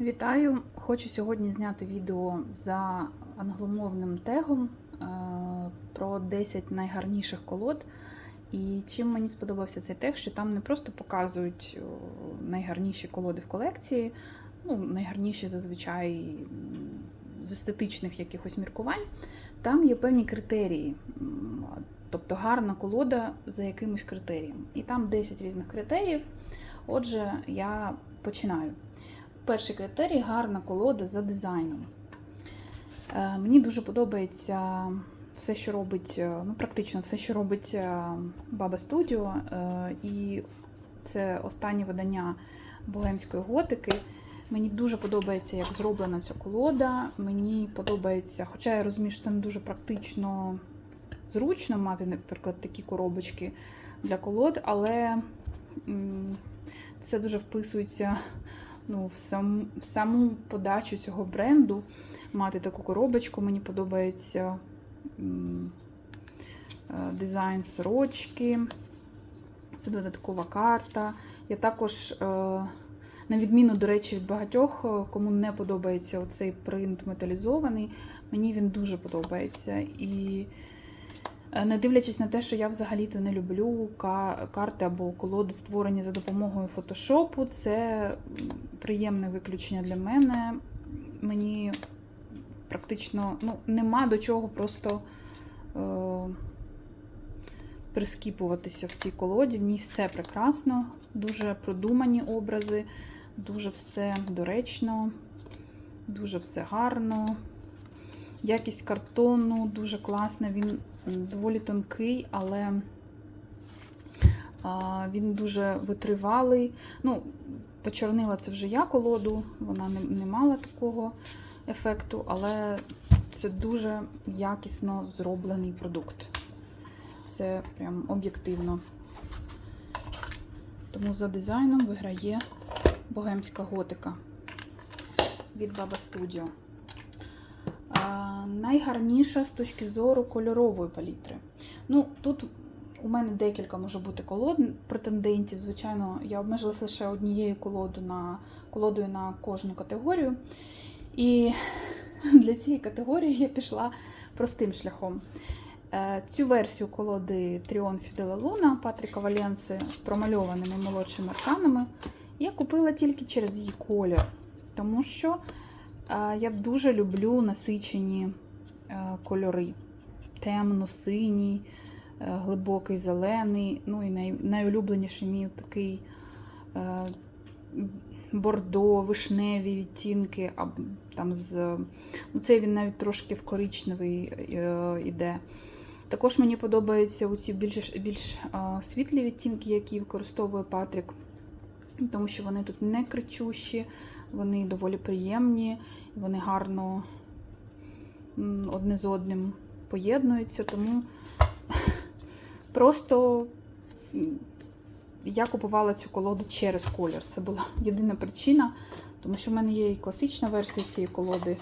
Вітаю! Хочу сьогодні зняти відео за англомовним тегом е, про 10 найгарніших колод. І чим мені сподобався цей тег, що там не просто показують найгарніші колоди в колекції, ну, найгарніші зазвичай з естетичних якихось міркувань. Там є певні критерії. Тобто гарна колода за якимось критерієм. І там 10 різних критеріїв. Отже, я починаю. Перший критерій гарна колода за дизайном. Е, Мені дуже подобається все, що робить, е, ну, практично все, що робить е, Баба Студіо. І це останнє видання богемської готики. Мені дуже подобається, як зроблена ця колода. Мені подобається, хоча я розумію, що це не дуже практично зручно мати, наприклад, такі коробочки для колод, але це дуже вписується ну, в, сам, в саму подачу цього бренду. Мати таку коробочку. Мені подобається е, дизайн сорочки. Це додаткова карта. Я також, е, на відміну, до речі, від багатьох, е, кому не подобається оцей принт металізований, мені він дуже подобається. І не дивлячись на те, що я взагалі-то не люблю карти або колоди, створені за допомогою фотошопу, це приємне виключення для мене. Мені практично ну, нема до чого просто е, прискіпуватися в цій колоді. В ній все прекрасно, дуже продумані образи, дуже все доречно, дуже все гарно. Якість картону дуже класна, він доволі тонкий, але він дуже витривалий. Ну, почорнила це вже я колоду, вона не, не мала такого ефекту, але це дуже якісно зроблений продукт. Це прям об'єктивно. Тому за дизайном виграє богемська готика від Баба Studio. Найгарніша з точки зору кольорової палітри. Ну, тут у мене декілька може бути колод претендентів. Звичайно, я обмежилася лише однією колодою на, колодою на кожну категорію. І для цієї категорії я пішла простим шляхом. Е, Цю версію колоди Тріон Фіделя Луна Патріка Валенси з промальованими молодшими арканами я купила тільки через її колір, тому що е, я дуже люблю насичені кольори. Темно-синій, е, глибокий зелений, ну і най, найулюбленіший мій такий е, бордо, вишневі відтінки, а там з. Ну, цей він навіть трошки в коричневий е, іде. Також мені подобаються оці більш, більш е, світлі відтінки, які використовує Патрік, тому що вони тут не кричущі, вони доволі приємні, вони гарно одне з одним поєднуються, тому просто я купувала цю колоду через колір. Це була єдина причина, тому що в мене є і класична версія цієї колоди.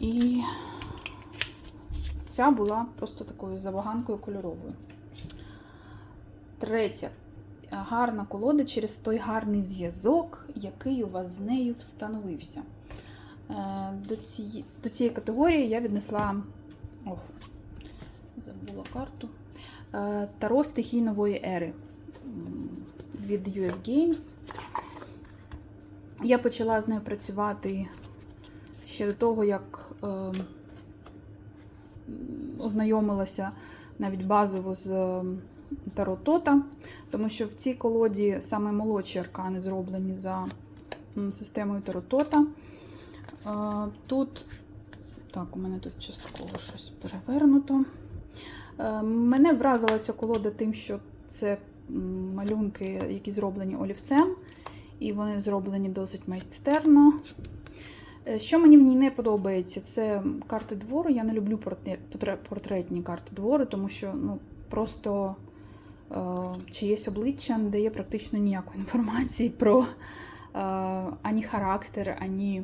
І ця була просто такою забаганкою кольоровою. Третє. Гарна колода через той гарний зв'язок, який у вас з нею встановився. Е, До цієї, до цієї категорії я віднесла. Ох, забула карту. Е, Таро стихій нової ери від US Games. Я почала з нею працювати ще до того, як е, ознайомилася навіть базово з Таро Тота, тому що в цій колоді саме молодші аркани зроблені за системою Таро Тота. Тут, так, у мене тут частково щось перевернуто. Е, Мене вразила ця колода тим, що це малюнки, які зроблені олівцем, і вони зроблені досить майстерно. Е, Що мені в ній не подобається, це карти двору. Я не люблю портретні карти двору, тому що ну, просто е, чиєсь обличчя не дає практично ніякої інформації про е, ані характер, ані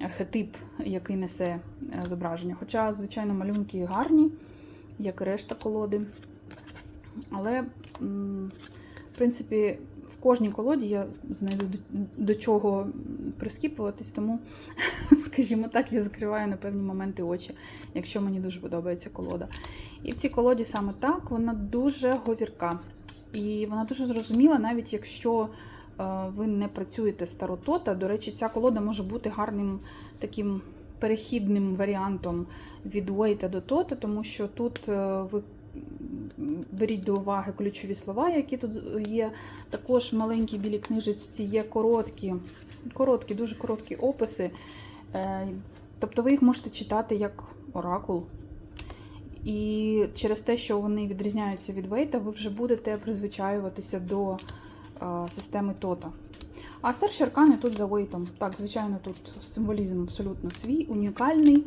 архетип, який несе е, зображення. Хоча, звичайно, малюнки гарні, як і решта колоди. Але, в принципі, в кожній колоді я знайду до, чого прискіпуватись, тому, скажімо так, я закриваю на певні моменти очі, якщо мені дуже подобається колода. І в цій колоді саме так, вона дуже говірка. І вона дуже зрозуміла, навіть якщо ви не працюєте з таро-тота. До речі, ця колода може бути гарним таким перехідним варіантом від Уейта до Тота, тому що тут е, ви беріть до уваги ключові слова, які тут є. Також в маленькій білій книжечці є короткі, короткі, дуже короткі описи. Е, Тобто ви їх можете читати як оракул. І через те, що вони відрізняються від Вейта, ви вже будете призвичаюватися до е, системи Тота. А старші аркани тут за Вейтом. Так, звичайно, тут символізм абсолютно свій, унікальний,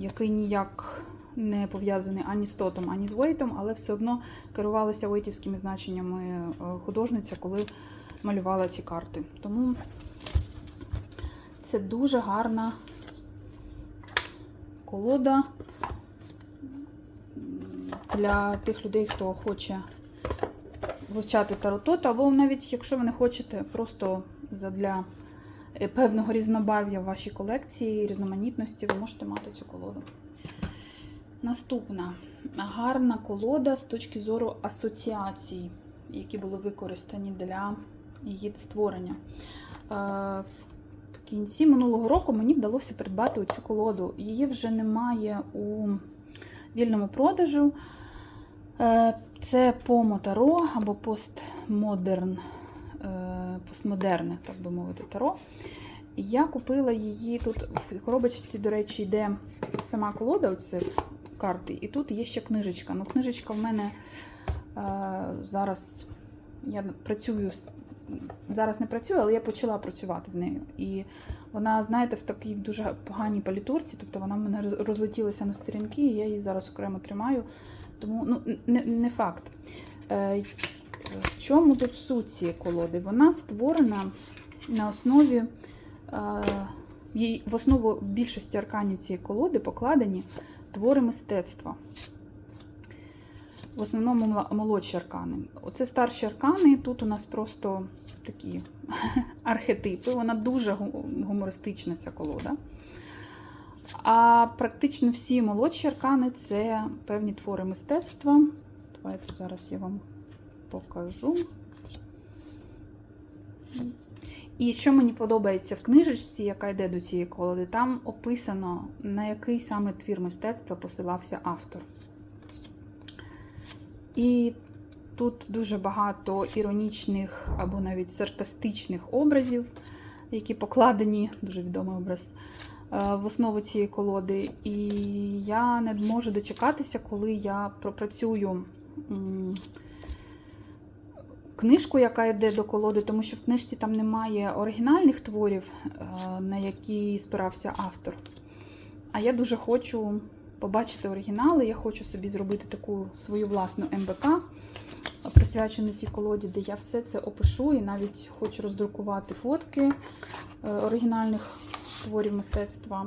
який ніяк не пов'язаний ані з Тотом, ані з Вейтом, але все одно керувалася вейтівськими значеннями е, художниця, коли малювала ці карти. Тому це дуже гарна колода для тих людей, хто хоче вивчати таротот, або навіть якщо ви не хочете, просто для певного різнобарв'я в вашій колекції, різноманітності, ви можете мати цю колоду. Наступна гарна колода з точки зору асоціацій, які були використані для її створення. Е, В кінці минулого року мені вдалося придбати цю колоду. Її вже немає у вільному продажу. Це помо таро або постмодерн, е, постмодерне, так би мовити, таро. Я купила її тут в коробочці, до речі, йде сама колода, оце карти, і тут є ще книжечка. Ну, книжечка в мене е, зараз я працюю зараз не працюю, але я почала працювати з нею. І вона, знаєте, в такій дуже поганій палітурці, тобто вона в мене розлетілася на сторінки, і я її зараз окремо тримаю. Тому ну, не, не факт. Е, в чому тут суть цієї колоди? Вона створена на основі. Е, в основу більшості арканів цієї колоди покладені твори мистецтва. В основному молодші аркани. Оце старші аркани. Тут у нас просто такі архетипи. Вона дуже гумористична, ця колода. А практично всі молодші аркани це певні твори мистецтва. Давайте зараз я вам покажу. І що мені подобається в книжечці, яка йде до цієї колоди, там описано, на який саме твір мистецтва посилався автор. І тут дуже багато іронічних або навіть саркастичних образів, які покладені, дуже відомий образ, е, в основу цієї колоди. І я не можу дочекатися, коли я пропрацюю книжку, яка йде до колоди, тому що в книжці там немає оригінальних творів, е, на які спирався автор. А я дуже хочу побачити оригінали. Я хочу собі зробити таку свою власну МБК, присвячену цій колоді, де я все це опишу і навіть хочу роздрукувати фотки е, оригінальних творів мистецтва,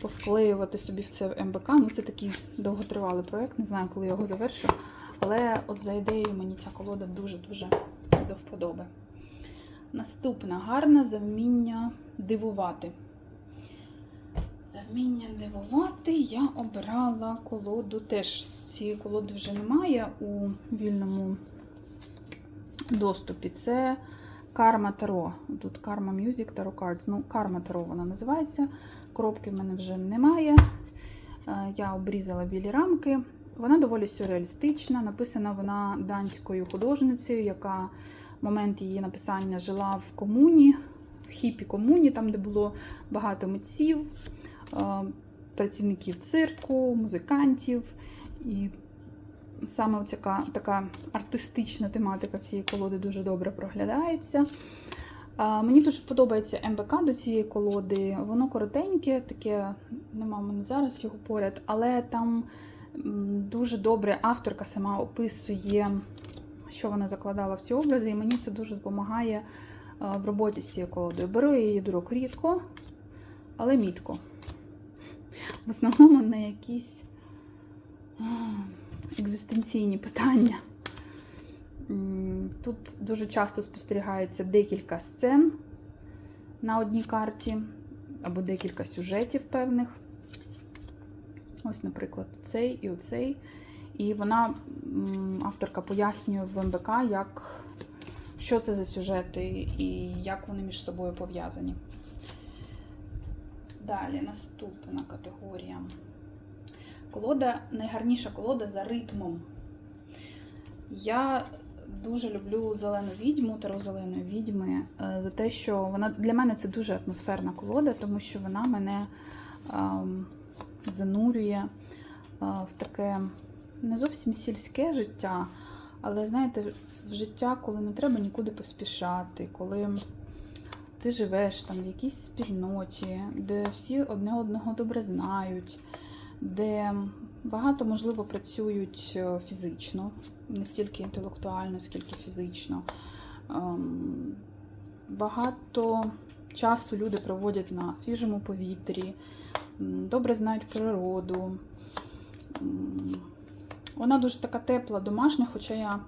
повклеювати собі в це МБК. Ну, це такий довготривалий проєкт, не знаю, коли я його завершу. Але от за ідеєю мені ця колода дуже-дуже до вподоби. Наступна гарна за дивувати. За вміння дивувати я обирала колоду. Теж цієї колоди вже немає у вільному доступі. Це Карма Таро. Тут Karma Music Tarot Cards. Ну, Карма Таро вона називається. Коробки в мене вже немає. Е, Я обрізала білі рамки. Вона доволі сюрреалістична. Написана вона данською художницею, яка в момент її написання жила в комуні, в хіпі комуні, там, де було багато митців, працівників цирку, музикантів. І саме така, така артистична тематика цієї колоди дуже добре проглядається. Мені дуже подобається МБК до цієї колоди. Воно коротеньке, таке, нема в мене зараз його поряд, але там дуже добре авторка сама описує, що вона закладала в ці образи, і мені це дуже допомагає в роботі з цією колодою. Беру я її до рук рідко, але мітко. В основному на якісь екзистенційні питання. Тут дуже часто спостерігається декілька сцен, на одній карті, або декілька сюжетів певних. Ось, наприклад, цей і оцей. І вона, авторка, пояснює в МБК, як, що це за сюжети і як вони між собою пов'язані. Далі наступна категорія. Колода, найгарніша колода за ритмом. Я дуже люблю зелену відьму, таро зеленої відьми е, за те, що вона для мене це дуже атмосферна колода, тому що вона мене ем, занурює е, в таке не зовсім сільське життя, але знаєте, в життя, коли не треба нікуди поспішати, коли ти живеш там в якійсь спільноті, де всі одне одного добре знають, де багато, можливо, працюють е, фізично, не стільки інтелектуально, скільки фізично. Ем, Багато часу люди проводять на свіжому повітрі, добре знають природу. Вона дуже така тепла, домашня, хоча я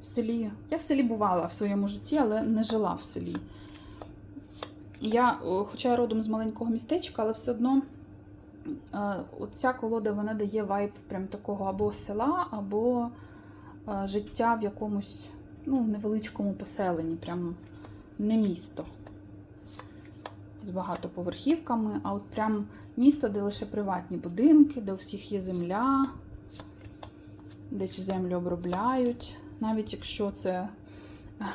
в селі. Я в селі бувала в своєму житті, але не жила в селі. Я, хоча я родом з маленького містечка, але все одно е, оця колода вона дає вайб прям такого або села, або е, життя в якомусь ну, невеличкому поселенні, прям не місто. З багатоповерхівками, а от прям місто, де лише приватні будинки, де у всіх є земля, де цю землю обробляють. Навіть якщо це е,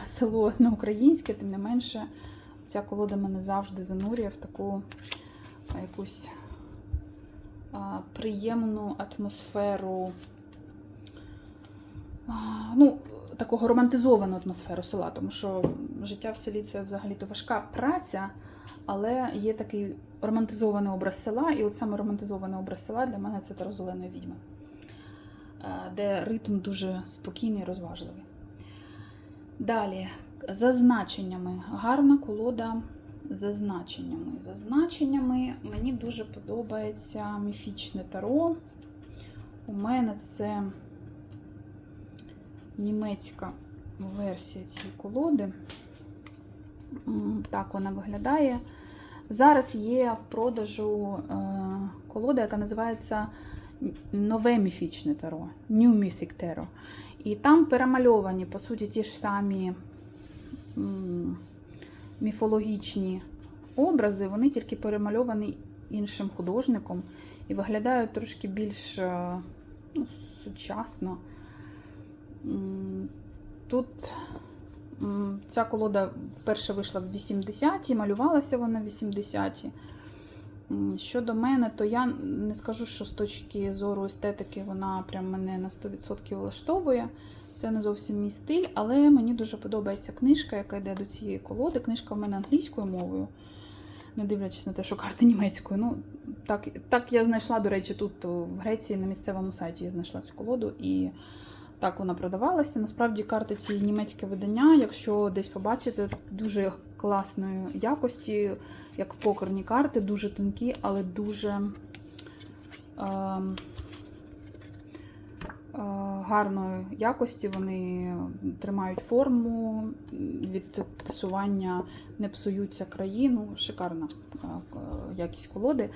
село не українське, тим не менше, ця колода мене завжди занурює в таку якусь а, приємну атмосферу. А, ну, такого романтизовану атмосферу села, тому що життя в селі це взагалі-то важка праця, але є такий романтизований образ села, і от саме романтизований образ села для мене це Таро зеленої відьми, де ритм дуже спокійний і розважливий. Далі, за значеннями. Гарна колода за значеннями. За значеннями мені дуже подобається міфічне таро. У мене це німецька версія цієї колоди. Так вона виглядає. Зараз є в продажу е, колода, яка називається Нове міфічне таро, New Mythic Tarot. І там перемальовані, по суті, ті ж самі міфологічні образи, вони тільки перемальовані іншим художником і виглядають трошки більш е, ну, сучасно. Тут ця колода вперше вийшла в 80-ті, малювалася вона в 80-ті. Щодо мене, то я не скажу, що з точки зору естетики вона прям мене на 100% влаштовує. Це не зовсім мій стиль, але мені дуже подобається книжка, яка йде до цієї колоди. Книжка в мене англійською мовою, не дивлячись на те, що карти німецькою. Ну, так, так я знайшла, до речі, тут в Греції на місцевому сайті я знайшла цю колоду. І так вона продавалася. Насправді карти ці німецьке видання, якщо десь побачите, дуже класної якості, як покерні карти, дуже тонкі, але дуже е, е, гарної якості. Вони тримають форму, від тесування не псуються країну. Шикарна е, якість колоди.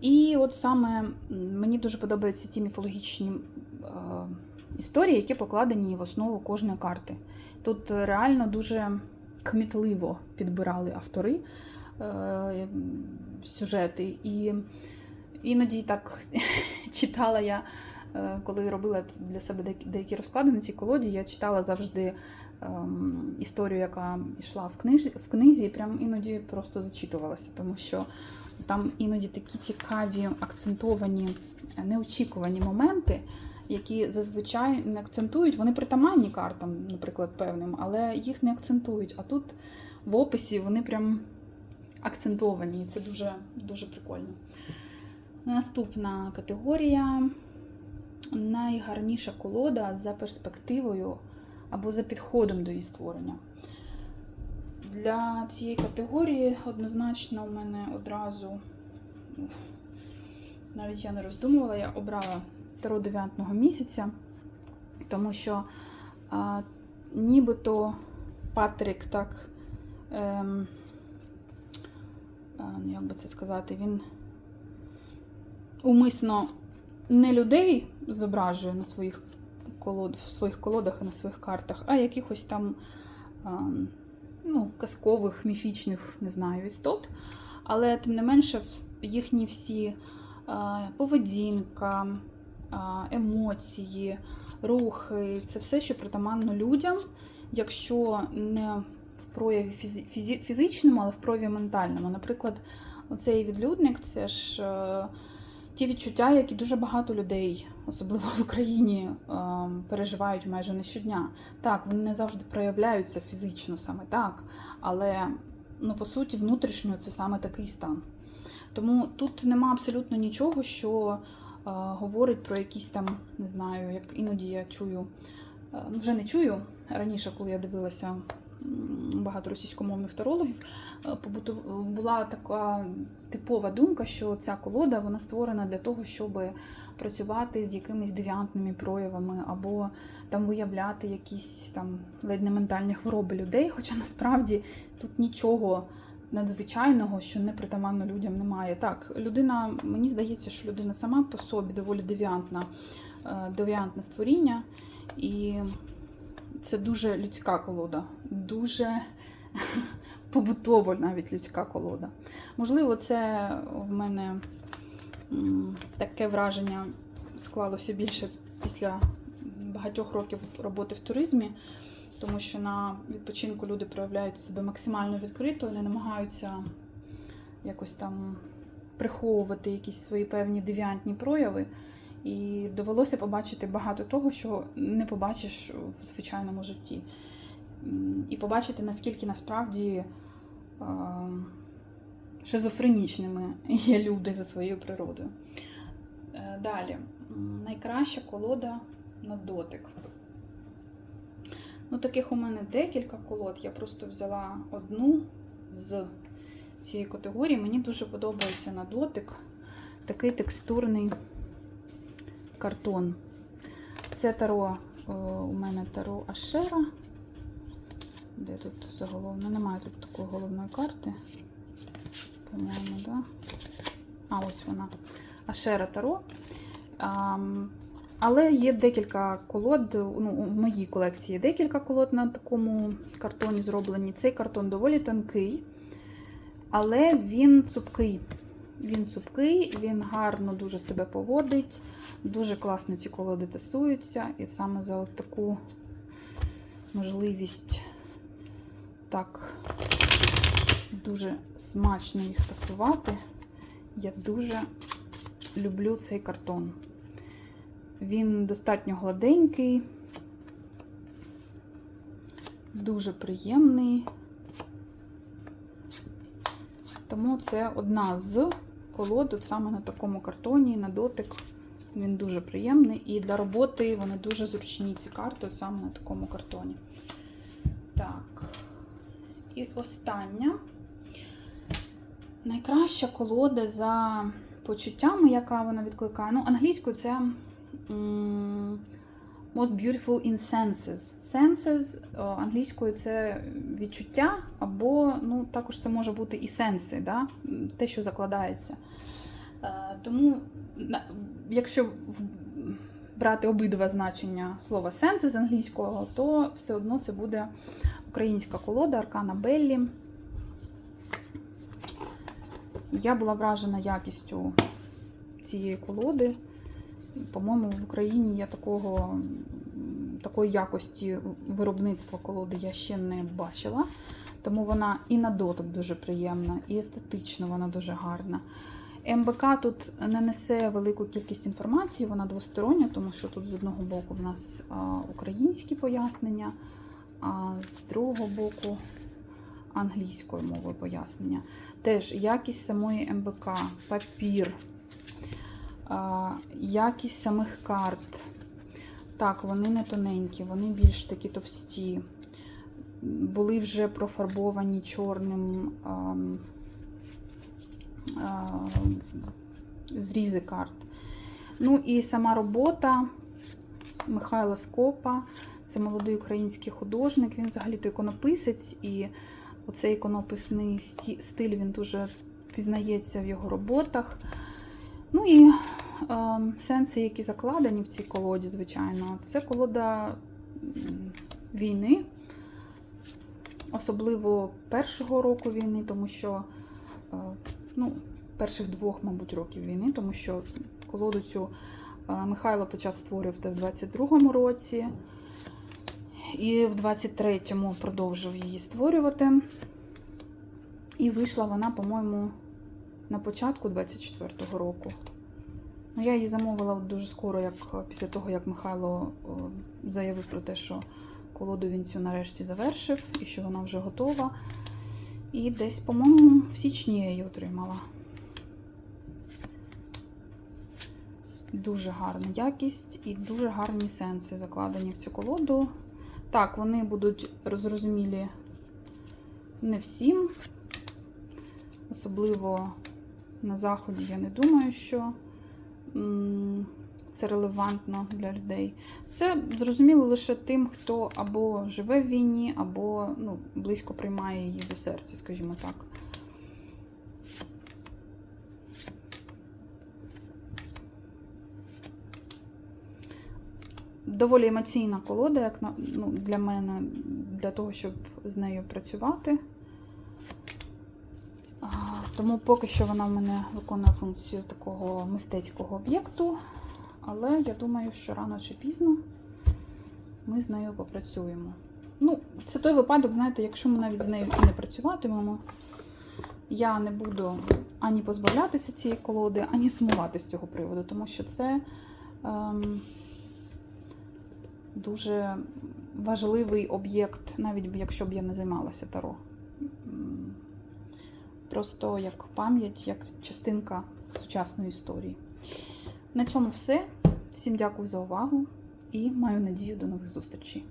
І от саме мені дуже подобаються ті міфологічні е, історії, які покладені в основу кожної карти. Тут реально дуже кмітливо підбирали автори е, сюжети. І іноді так читала я, коли робила для себе деякі- розклади на цій колоді, я читала завжди ем, історію, яка йшла в книжі, в книзі, і прям іноді просто зачитувалася, тому що там іноді такі цікаві, акцентовані, е, неочікувані моменти, які зазвичай не акцентують. Вони притаманні картам, наприклад, певним, але їх не акцентують. А тут в описі вони прям акцентовані, і це дуже, дуже прикольно. Наступна категорія найгарніша колода за перспективою або за підходом до її створення. Для цієї категорії однозначно у мене одразу, навіть я не роздумувала, я обрала Таро 9 місяця, тому що а, нібито Патрік так ем, ну, як би це сказати, він умисно не людей зображує на своїх колод, в своїх колодах і на своїх картах, а якихось там ну, казкових, міфічних, не знаю, істот. Але тим не менше, їхні всі поведінка, емоції, рухи це все, що притаманно людям, якщо не в прояві фізичному, але в прояві ментальному. Наприклад, оцей відлюдник це ж е, ті відчуття, які дуже багато людей, особливо в Україні, е, переживають майже не щодня. Так, вони не завжди проявляються фізично саме так, але ну, по суті, внутрішньо це саме такий стан. Тому тут нема абсолютно нічого, що е, говорить про якісь там, не знаю, як іноді я чую, е, ну вже не чую раніше, коли я дивилася багато російськомовних тарологів, е, була така типова думка, що ця колода вона створена для того, щоб працювати з якимись девіантними проявами, або там виявляти якісь там ледь не ментальні хвороби людей. Хоча насправді тут нічого надзвичайного, що не притаманно людям немає. Так, людина, мені здається, що людина сама по собі доволі девіантна, е, девіантне створіння, і це дуже людська колода, дуже побутово навіть людська колода. Можливо, це в мене таке враження склалося більше після багатьох років роботи в туризмі, тому що на відпочинку люди проявляють себе максимально відкрито, не намагаються якось там приховувати якісь свої певні девіантні прояви. І довелося побачити багато того, що не побачиш в звичайному житті. І побачити, наскільки насправді шизофренічними є люди за своєю природою. Е, Далі, найкраща колода на дотик. Ну, таких у мене декілька колод. Я просто взяла одну з цієї категорії. Мені дуже подобається на дотик такий текстурний картон. Це таро, е, у мене таро Ашера. Де тут заголовно? Немає тут такої головної карти. По-моєму, да? А, ось вона. Ашера Таро. Але є декілька колод. Ну, у моїй колекції є декілька колод на такому картоні зроблені. Цей картон доволі тонкий, але він цупкий. Він цупкий, він гарно дуже себе поводить, дуже класно ці колоди тасуються. І саме за от таку можливість так дуже смачно їх тасувати. Я дуже люблю цей картон. Він достатньо гладенький, дуже приємний. Тому це одна з колод, от саме на такому картоні, на дотик. Він дуже приємний. І для роботи вони дуже зручні, ці карти, от саме на такому картоні. Так. І остання. Найкраща колода за почуттями, яка вона відкликає. Ну, англійською це м, Most Beautiful in Senses. Senses о, англійською це відчуття, або ну, також це може бути і сенси, да? те, що закладається. Е, Тому, якщо брати обидва значення слова сенси з англійського, то все одно це буде українська колода Аркана Беллі. Я була вражена якістю цієї колоди. По-моєму, в Україні я такого, такої якості виробництва колоди я ще не бачила. Тому вона і на дотик дуже приємна, і естетично вона дуже гарна. МБК тут не несе велику кількість інформації, вона двостороння, тому що тут з одного боку в нас українські пояснення, а з другого боку англійською мовою пояснення. Теж якість самої МБК, папір, якість самих карт. Так, вони не тоненькі, вони більш такі товсті. Були вже профарбовані чорним ам, а, зрізи карт. Ну і сама робота Михайла Скопа. Це молодий український художник. Він взагалі-то іконописець, і оцей іконописний стиль він дуже впізнається в його роботах. Ну і е, сенси, які закладені в цій колоді, звичайно, це колода війни, особливо першого року війни, тому що е, ну, перших двох, мабуть, років війни, тому що колоду цю е, Михайло почав створювати в 22-му році. І в 23-му продовжив її створювати. І вийшла вона, по-моєму, на початку 24-го року. Ну, я її замовила от дуже скоро, як після того, як Михайло заявив про те, що колоду він цю нарешті завершив і що вона вже готова. І десь, по-моєму, в січні я її отримала. Дуже гарна якість і дуже гарні сенси закладені в цю колоду. Так, вони будуть розрозумілі не всім. Особливо на заході, я не думаю, що це релевантно для людей. Це зрозуміло лише тим, хто або живе в війні, або ну, близько приймає її до серця, скажімо так. Доволі емоційна колода, як на, ну, для мене, для того, щоб з нею працювати. Тому поки що вона в мене виконує функцію такого мистецького об'єкту. Але я думаю, що рано чи пізно ми з нею попрацюємо. Ну, це той випадок, знаєте, якщо ми навіть з нею і не працюватимемо, я не буду ані позбавлятися цієї колоди, ані сумувати з цього приводу, тому що це ем, дуже важливий об'єкт, навіть якщо б я не займалася таро. Просто як пам'ять, як частинка сучасної історії. На цьому все. Всім дякую за увагу і маю надію до нових зустрічей.